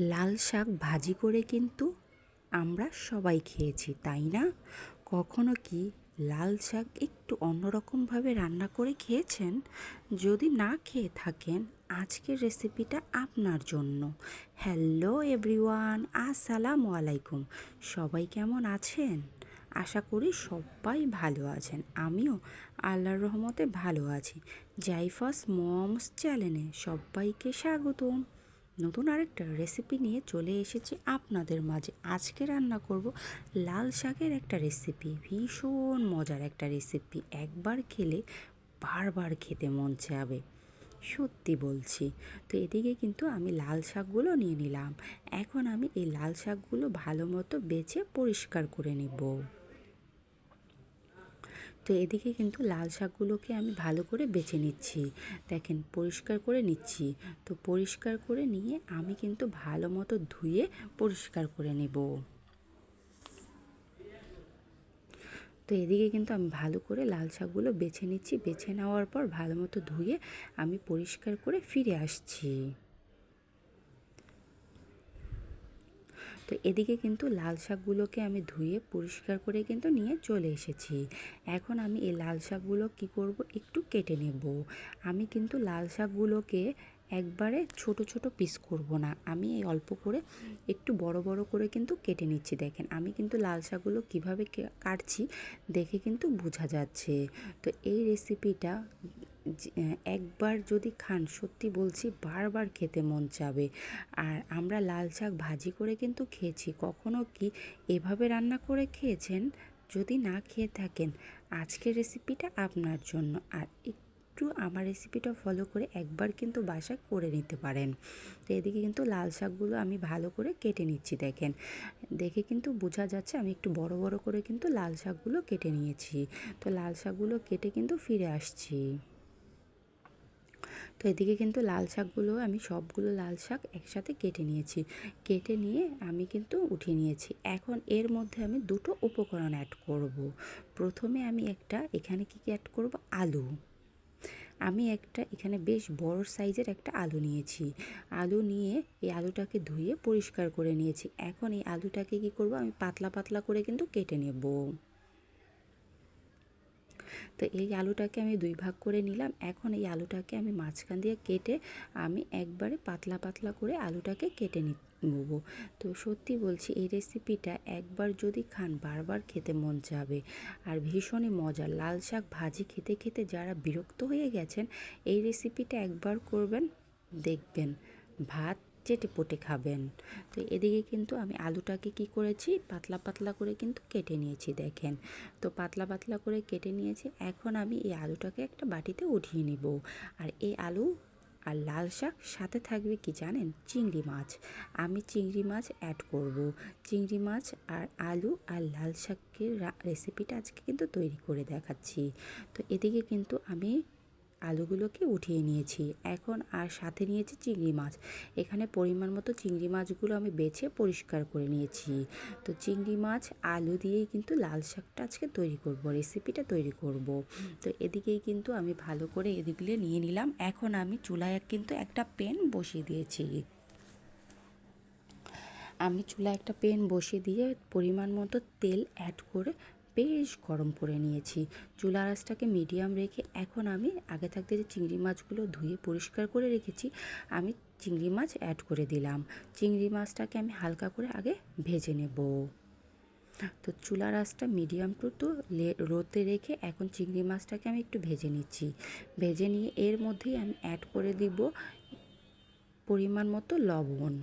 লাল শাক ভাজি করে কিন্তু আমরা সবাই খেয়েছি, তাই না? কখনো কি লাল শাক একটু অন্যরকমভাবে রান্না করে খেয়েছেন? যদি না খেয়ে থাকেন, আজকের রেসিপিটা আপনার জন্য। হ্যালো এভরিওয়ান, আসসালামু আলাইকুম। সবাই কেমন আছেন? আশা করি সবাই ভালো আছেন। আমিও আল্লাহর রহমতে ভালো আছি। জাইফাস মমস চ্যানেলে সবাইকে স্বাগতম। নতুন আরেকটা রেসিপি নিয়ে চলে এসেছি আপনাদের মাঝে। আজকে রান্না করব লাল শাকের একটা রেসিপি ভীষণ মজার একটা রেসিপি একবার খেলে বারবার খেতে মন চাবে, সত্যি বলছি। তো এদিকে কিন্তু আমি লাল শাকগুলো নিয়ে নিলাম। এখন আমি এই লাল শাকগুলো ভালো মতো বেছে পরিষ্কার করে নেব। তো এদিকে কিন্তু লাল শাকগুলোকে আমি ভালো করে বেছে নিচ্ছি। দেখেন, পরিষ্কার করে নিচ্ছি। তো পরিষ্কার করে নিয়ে আমি কিন্তু ভালো মতো ধুয়ে পরিষ্কার করে নেব। তো এদিকে কিন্তু আমি ভালো করে লাল শাকগুলো বেছে নিচ্ছি। বেছে নেওয়ার পর ভালো মতো ধুয়ে আমি পরিষ্কার করে ফিরে আসছি। তো এদিকে কিন্তু লাল শাকগুলোকে আমি ধুয়ে পরিষ্কার করে কিন্তু নিয়ে চলে এসেছি। এখন আমি এই লাল শাকগুলো কি করব একটু কেটে নেব। আমি কিন্তু লাল শাকগুলোকে একবারে ছোট ছোট পিস করব না। আমি এই অল্প করে একটু বড় বড় করে কিন্তু কেটে নিচ্ছি। দেখেন, আমি কিন্তু লাল শাকগুলো কীভাবে কাটছি দেখে কিন্তু বোঝা যাচ্ছে। তো এই রেসিপিটা একবার যদি খান, সত্যি বলছি বারবার খেতে মন চাবে। আর আমরা লাল শাক ভাজি করে কিন্তু খেয়েছি। কখনো কি এভাবে রান্না করে খেয়েছেন? যদি না খেয়ে থাকেন, আজকের রেসিপিটা আপনার জন্য। আর একটু আমার রেসিপিটা ফলো করে একবার কিন্তু বাসায় করে নিতে পারেন। তো এদিকে কিন্তু লাল শাকগুলো আমি ভালো করে কেটে নিচ্ছি, দেখেন। দেখে কিন্তু বোঝা যাচ্ছে আমি একটু বড় বড় করে কিন্তু লাল শাকগুলো কেটে নিয়েছি। তো লাল শাকগুলো কেটে কিন্তু ফিরে আসছি। তো এদিকে কিন্তু লাল শাকগুলো, আমি সবগুলো লাল শাক একসাথে কেটে নিয়েছি। কেটে নিয়ে আমি কিন্তু উঠিয়ে নিয়েছি। এখন এর মধ্যে আমি দুটো উপকরণ অ্যাড করব। প্রথমে আমি একটা, এখানে কী কী অ্যাড করব? আলু। আমি একটা, এখানে বেশ বড় সাইজের একটা আলু নিয়েছি। আলু নিয়ে এই আলুটাকে ধুয়ে পরিষ্কার করে নিয়েছি। এখন এই আলুটাকে কি করব? আমি পাতলা পাতলা করে কিন্তু কেটে নেব। তো এই আলুটাকে আমি দুই ভাগ করে নিলাম। এখন এই আলুটাকে আমি মাঝখান দিয়ে কেটে আমি একবারে পাতলা পাতলা করে আলুটাকে কেটে নি নেব। তো সত্যি বলছি, এই রেসিপিটা একবার যদি খান, বারবার খেতে মন যাবে। আর ভীষণই মজা, লাল শাক ভাজি খেতে খেতে যারা বিরক্ত হয়ে গেছেন, এই রেসিপিটা একবার করবেন, দেখবেন। ভাত চেটে পটে খাবেন। তো এদিকে কিন্তু আমি আলুটাকে কি করেছি, পাতলা পাতলা করে কিন্তু কেটে নিয়েছি দেখেন। তো পাতলা পাতলা করে কেটে নিয়েছি, এখন আমি এই আলুটাকে একটা বাটিতে উঠিয়ে নিব। আর এই আলু আর লাল শাক সাথে থাকবে কি জানেন? চিংড়ি মাছ। আমি চিংড়ি মাছ অ্যাড করব। চিংড়ি মাছ আর আলু আর লাল শাকের রেসিপিটা আজকে কিন্তু তৈরি করে দেখাচ্ছি। তো এদিকে কিন্তু আমি আলুগুলোকে উঠিয়ে নিয়েছি। এখন আর সাথে নিয়েছি চিংড়ি মাছ। এখানে পরিমাণ মতো চিংড়ি মাছগুলো আমি বেছে পরিষ্কার করে নিয়েছি। তো চিংড়ি মাছ, আলু দিয়েই কিন্তু লাল শাকটা আজকে তৈরি করব রেসিপিটা তৈরি করব। তো এদিকেই কিন্তু আমি ভালো করে এদিকগুলো নিয়ে নিলাম। এখন আমি চুলায় কিন্তু একটা পেন বসিয়ে দিয়েছি। আমি চুলায় একটা পেন বসিয়ে দিয়ে পরিমাণ মতো তেল অ্যাড করে বেশ গরম করে নিয়েছি। চুলা আঁচটাকে মিডিয়াম রেখে এখন আমি আগে থাকতে যে চিংড়ি মাছগুলো ধুয়ে পরিষ্কার করে রেখেছি, আমি চিংড়ি মাছ অ্যাড করে দিলাম। চিংড়ি মাছটাকে আমি হালকা করে আগে ভেজে নেব। তো চুলার আঁচটা মিডিয়াম টু তো রোতে রেখে এখন চিংড়ি মাছটাকে আমি একটু ভেজে নিচ্ছি। ভেজে নিয়ে এর মধ্যেই আমি অ্যাড করে দিব পরিমাণ মতো লবণ।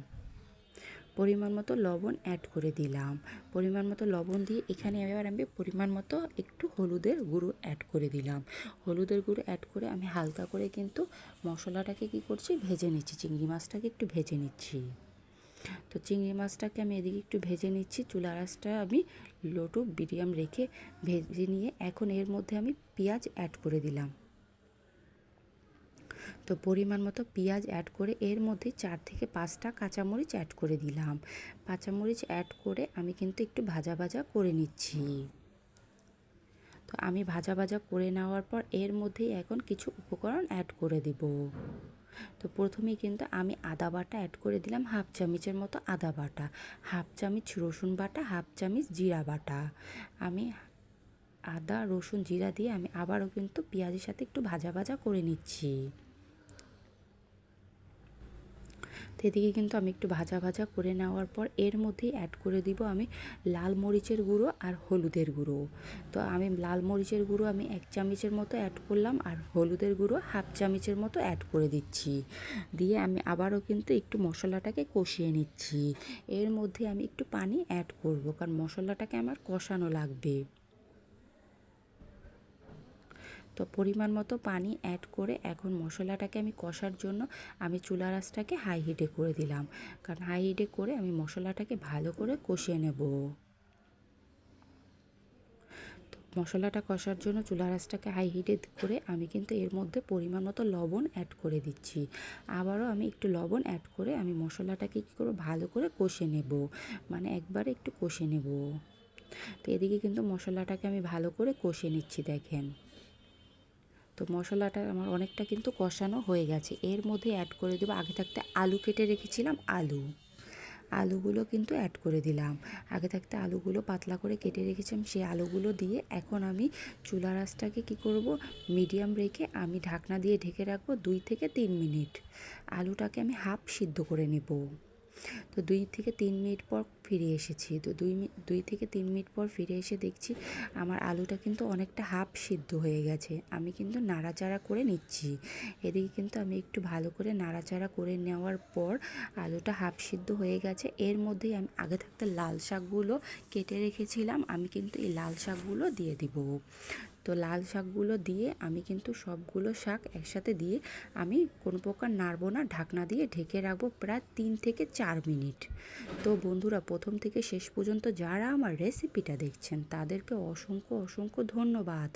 পরিমাণ মতো লবণ অ্যাড করে দিলাম। পরিমাণ মতো লবণ দিয়ে এখানে এবার আমি পরিমাণ মতো একটু হলুদের গুঁড়ো অ্যাড করে দিলাম। হলুদের গুঁড়ো অ্যাড করে আমি হালকা করে কিন্তু মশলাটাকে কি করছি, ভেজে নিচ্ছি। চিংড়ি মাছটাকে একটু ভেজে নিচ্ছি। তো চিংড়ি মাছটাকে আমি এদিকে একটু ভেজে নিচ্ছি। চুলা আঁচটা আমি লোটু মিডিয়াম রেখে ভেজে নিয়ে এখন এর মধ্যে আমি পেঁয়াজ অ্যাড করে দিলাম। তো পরিমাণ মতো পেঁয়াজ অ্যাড করে এর মধ্যে চার থেকে পাঁচটা কাঁচামরিচ অ্যাড করে দিলাম। কাঁচামরিচ অ্যাড করে আমি কিন্তু একটু ভাজা ভাজা করে নিচ্ছি। তো আমি ভাজা ভাজা করে নেওয়ার পর এর মধ্যেই এখন কিছু উপকরণ অ্যাড করে দিব। তো প্রথমেই কিন্তু আমি আদা বাটা অ্যাড করে দিলাম হাফ চামচের মতো আদা বাটা। হাফ চামচ রসুন বাটা, হাফ চামচ জিরা বাটা। আমি আদা, রসুন, জিরা দিয়ে আমি আবারও কিন্তু পেঁয়াজের সাথে একটু ভাজা ভাজা করে নিচ্ছি। তো এদিকে কিন্তু আমি একটু ভাজা ভাজা করে নেওয়ার পর এর মধ্যেই অ্যাড করে দিব আমি লাল মরিচের গুঁড়ো আর হলুদের গুঁড়ো। তো আমি লাল মরিচের গুঁড়ো আমি এক চামচের মতো অ্যাড করলাম আর হলুদের গুঁড়ো হাফ চামচের মতো অ্যাড করে দিচ্ছি। দিয়ে আমি আবারও কিন্তু একটু মশলাটাকে কষিয়ে নিচ্ছি। এর মধ্যে আমি একটু পানি অ্যাড করব কারণ মশলাটাকে আমার কষানো লাগবে। তো পরিমাণ মতো পানি অ্যাড করে এখন মশলাটাকে আমি কষার জন্য আমি চুলা রাসটাকে হাই হিটে করে দিলাম। কারণ হাই হিটে করে আমি মশলাটাকে ভালো করে কষিয়ে নেব। মশলাটা কষার জন্য চুলা রাসটাকে হাই হিটে করে আমি কিন্তু এর মধ্যে পরিমাণ মতো লবণ অ্যাড করে দিচ্ছি। আবারও আমি একটু লবণ অ্যাড করে আমি মশলাটাকে কী করব? ভালো করে কষে নেব। মানে একবারে একটু কষে নেব। তো এদিকে কিন্তু মশলাটাকে আমি ভালো করে কষে নিচ্ছি, দেখেন। তো মশলাটা আমার অনেকটা কিন্তু কষানো হয়ে গেছে। এর মধ্যে অ্যাড করে দেবো, আগে থাকতে আলু কেটে রেখেছিলাম, আলু। আলুগুলো কিন্তু অ্যাড করে দিলাম। আগে থাকতে আলুগুলো পাতলা করে কেটে রেখেছিলাম, সেই আলুগুলো দিয়ে এখন আমি চুলা রাসটাকে কী করব মিডিয়াম রেখে আমি ঢাকনা দিয়ে ঢেকে রাখব দুই থেকে তিন মিনিট। আলুটাকে আমি হাফ সিদ্ধ করে নেব। তো দুই থেকে তিন মিনিট পর ফিরে এসেছি। তো দুই দুই থেকে তিন মিনিট পর ফিরে এসে দেখছি আমার আলুটা কিন্তু অনেকটা হাফ সিদ্ধ হয়ে গেছে। আমি কিন্তু নাড়াচাড়া করে নিচ্ছি। এদিকে কিন্তু আমি একটু ভালো করে নাড়াচাড়া করে নেওয়ার পর আলুটা হাফ সিদ্ধ হয়ে গেছে। এর মধ্যেই আমি আগে থাকতে লাল শাকগুলো কেটে রেখেছিলাম। আমি কিন্তু এই লাল শাকগুলো দিয়ে দিব। তো লাল শাকগুলো দিয়ে আমি কিন্তু সবগুলো শাক একসাথে দিয়ে আমি কোনো প্রকার নাড়বো না, ঢাকনা দিয়ে ঢেকে রাখব প্রায় তিন থেকে চার মিনিট। তো বন্ধুরা, প্রথম থেকে শেষ পর্যন্ত যারা আমার রেসিপিটা দেখছেন, তাদেরকে অসংখ্য অসংখ্য ধন্যবাদ।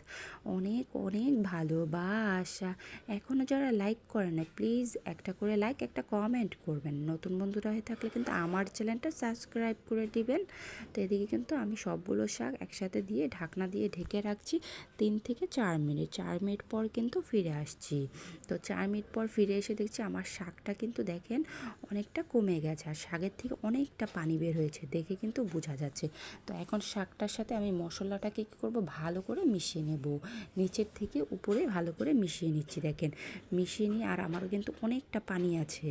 অনেক অনেক ভালোবাসা। এখনও যারা লাইক করে না প্লিজ একটা করে লাইক একটা কমেন্ট করবেন। নতুন বন্ধুরা হয়ে থাকলে কিন্তু আমার চ্যানেলটা সাবস্ক্রাইব করে দিবেন। তো এদিকে কিন্তু আমি সবগুলো শাক একসাথে দিয়ে ঢাকনা দিয়ে ঢেকে রাখছি। তিন থেকে চার মিনিট চার মিনিট পর কিন্তু ফিরে আসছি। তো চার মিনিট পর ফিরে এসে দেখছি আমার শাকটা কিন্তু দেখেন অনেকটা কমে গেছে আর শাকের থেকে অনেকটা পানি বের হয়েছে, দেখে কিন্তু বোঝা যাচ্ছে। তো এখন শাকটার সাথে আমি মশলাটাকে কী করব? ভালো করে মিশিয়ে নেব। নিচের থেকে উপরে ভালো করে মিশিয়ে নিচ্ছি, দেখেন। মিশিয়ে নিয়ে আর আমারও কিন্তু অনেকটা পানি আছে।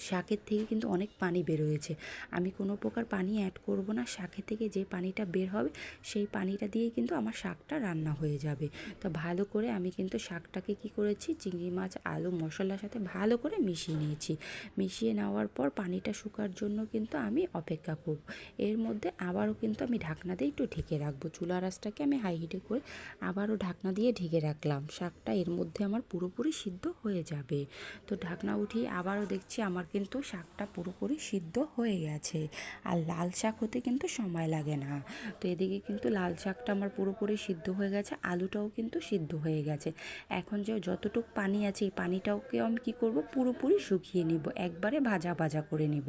শাকের থেকে কিন্তু অনেক পানি বের হয়েছে আমি কোনো প্রকার পানি অ্যাড করব না। শাকের থেকে যে পানিটা বের হবে, সেই পানিটা দিয়েই কিন্তু আমার শাকটা রান্না হয়ে যাবে। তো ভালো করে আমি কিন্তু শাকটাকে কি করেছি, চিংড়ি মাছ, আলু, মশলার সাথে ভালো করে মিশিয়ে নিয়েছি। মিশিয়ে নেওয়ার পর পানিটা শুকার জন্য কিন্তু আমি অপেক্ষা করব। এর মধ্যে আবারও কিন্তু আমি ঢাকনা দিয়ে একটু ঢেকে রাখব। চুলা রাসটাকে আমি হাই হিটে করে আবারও ঢাকনা দিয়ে ঢেকে রাখলাম। শাকটা এর মধ্যে আমার পুরোপুরি সিদ্ধ হয়ে যাবে। তো ঢাকনা উঠিয়ে আবারও দেখছি আমার কিন্তু শাকটা পুরোপুরি সিদ্ধ হয়ে গেছে। আর লাল শাক হতে কিন্তু সময় লাগে না। তো এদিকে কিন্তু লাল শাকটা আমার পুরোপুরি সিদ্ধ হয়ে গেছে, আলুটাও কিন্তু সিদ্ধ হয়ে গেছে। এখন যে যতটুক পানি আছে, এই পানিটাওকে আমি কী করব? পুরোপুরি শুকিয়ে নিব, একবারে ভাজা ভাজা করে নিব।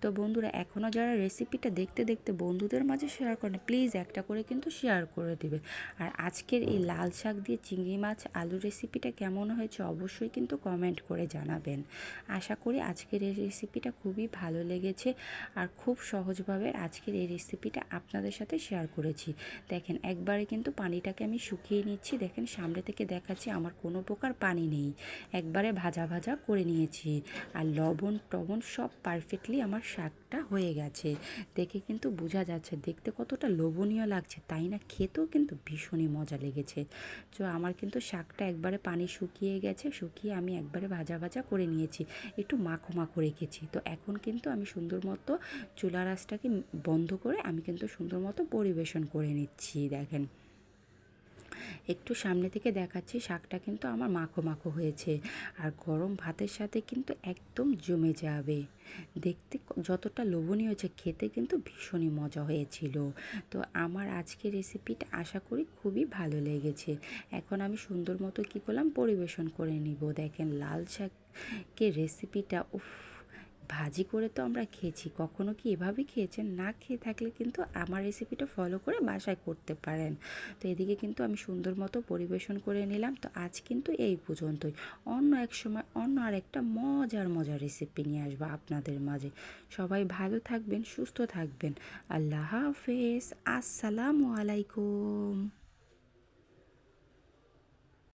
তো বন্ধুরা, এখনও যারা রেসিপিটা দেখতে দেখতে বন্ধুদের মাঝে শেয়ার করেন প্লিজ একটা করে কিন্তু শেয়ার করে দিবে। আর আজকের এই লাল শাক দিয়ে চিংড়ি মাছ আলু রেসিপিটা কেমন হয়েছে অবশ্যই কিন্তু কমেন্ট করে জানাবেন। আশা করি আজকের এই রেসিপিটা খুবই ভালো লেগেছে আর খুব সহজভাবে আজকের এই রেসিপিটা আপনাদের সাথে শেয়ার করেছি। দেখেন, একবারে কিন্তু পানিটাকে আমি শুকিয়ে নিচ্ছি। দেখেন, সামনে থেকে দেখাচ্ছি আমার কোনো প্রকার পানি নেই। একবারে ভাজা ভাজা করে নিয়েছি আর লবণ টবণ সব পারফেক্টলি আমার শাকটা হয়ে গেছে। দেখে কিন্তু বোঝা যাচ্ছে, দেখতে কতটা লোভনীয় লাগছে, তাই না? খেতেও কিন্তু ভীষণই মজা লেগেছে। তো আমার কিন্তু শাকটা একবারে পানি শুকিয়ে গেছে, শুকিয়ে আমি একবারে ভাজা ভাজা করে নিয়েছি। একটু মাখো মাখো রেখেছি। তো এখন কিন্তু আমি সুন্দর মতো চুলা রাসটাকে বন্ধ করে আমি কিন্তু সুন্দর মতো পরিবেশন করে নিচ্ছি, দেখেন। একটু সামনে থেকে দেখাচ্ছি, শাকটা কিন্তু আমার মাখো মাখো হয়েছে। আর গরম ভাতের সাথে কিন্তু একদম জমে যাবে। দেখতে যতটা লোভনীয় হয়েছে, খেতে কিন্তু ভীষণই মজা হয়েছিল। তো আমার আজকের রেসিপিটা আশা করি খুবই ভালো লেগেছে। এখন আমি সুন্দর মতো কী করলাম, পরিবেশন করে নিব। দেখেন, লাল শাকের রেসিপিটা উফ ভাজি করে তো আমরা খেয়েছি। কখনো কি এভাবে খেয়েছেন? না খেয়ে থাকলে কিন্তু আমার রেসিপিটা ফলো করে বাসায় করতে পারেন। তো এদিকে কিন্তু আমি সুন্দর মতো পরিবেশন করে নিলাম। তো আজ কিন্তু এই পর্যন্তই। অন্য এক সময় অন্য আরেকটা মজার মজার রেসিপি নিয়ে আসব আপনাদের মাঝে। সবাই ভালো থাকবেন, সুস্থ থাকবেন। আল্লাহ হাফেজ। আসসালামু আলাইকুম।